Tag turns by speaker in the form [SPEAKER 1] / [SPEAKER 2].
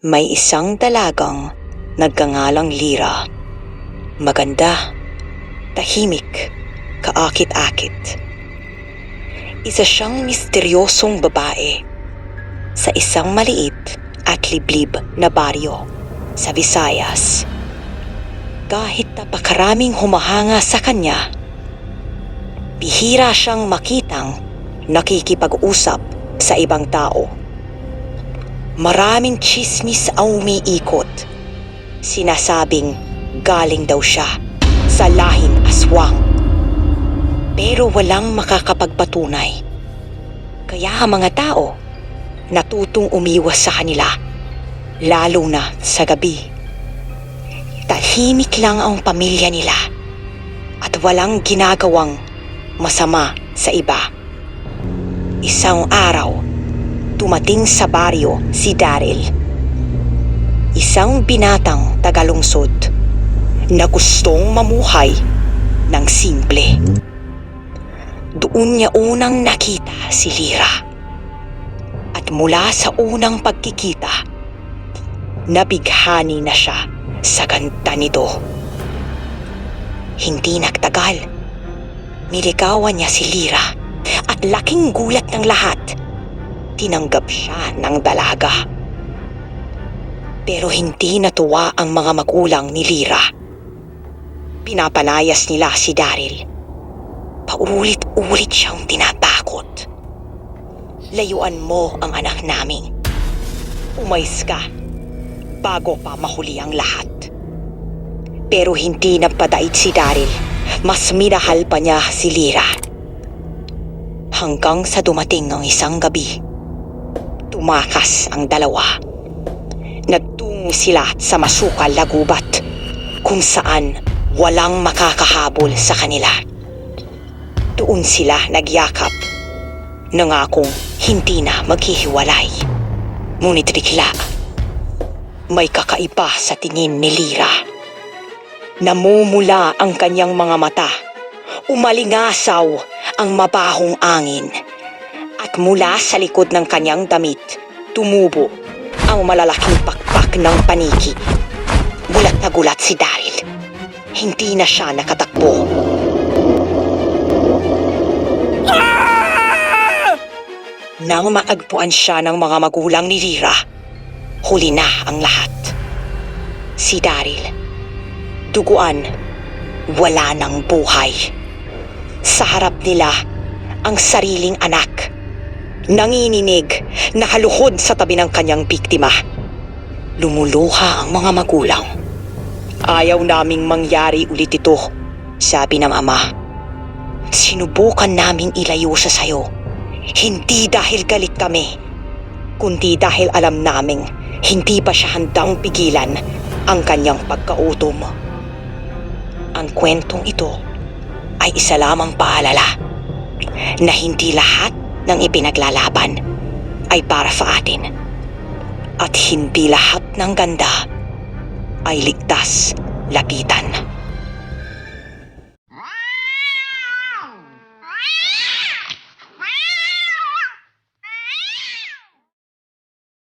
[SPEAKER 1] May isang dalagang nagkangalang Lira. Maganda, tahimik, kaakit-akit. Isa siyang misteryosong babae sa isang maliit at liblib na baryo sa Visayas. Kahit napakaraming humahanga sa kanya, bihira siyang makitang nakikipag-usap sa ibang tao. Maraming chismis ang umiikot. Sinasabing galing daw siya sa lahing aswang. Pero walang makakapagpatunay. Kaya ang mga tao natutong umiwas sa kanila, lalo na sa gabi. Tahimik lang ang pamilya nila at walang ginagawang masama sa iba. Isang araw, tumating sa baryo si Daryl. Isang binatang tagalungsod na gustong mamuhay ng simple. Doon niya unang nakita si Lira. At mula sa unang pagkikita, nabighani na siya sa ganda nito. Hindi nagtagal. Niligawan niya si Lira at laking gulat ng lahat. Tinanggap siya ng dalaga. Pero hindi natuwa ang mga magulang ni Lira. Pinapalayas nila si Daryl. Paulit-ulit siyang tinatakot. Layuan mo ang anak namin. Umayos ka bago pa mahuli ang lahat. Pero hindi nagpadait si Daryl. Mas minahal pa niya si Lira. Hanggang sa dumating ang isang gabi, tumakas ang dalawa. Nagtungo sila sa masukal na gubat kung saan walang makakahabol sa kanila. Doon sila nagyakap. Nangakong hindi na maghihiwalay. Ngunit bigla, may kakaiba sa tingin ni Lira. Namumula ang kanyang mga mata. Umalingasaw ang mabahong angin. At mula sa likod ng kanyang damit, tumubo ang malalaking pakpak ng paniki. Gulat na gulat si Daryl. Hindi na siya nakatakbo. Nang maagpuan siya ng mga magulang ni Lira, huli na ang lahat. Si Daryl, duguan, wala ng buhay. Sa harap nila, ang sariling anak. Nanginginig, nakaluhod sa tabi ng kanyang biktima. Lumuluha ang mga magulang. Ayaw naming mangyari ulit ito, sabi ng ama. Sinubukan naming ilayo siya sa'yo. Hindi dahil galit kami, kundi dahil alam naming hindi pa siya handang pigilan ang kanyang pagkautom. Ang kwentong ito ay isa lamang paalala na hindi lahat ng ipinaglalaban ay para sa atin at hindi lahat ng ganda ay ligtas lapitan.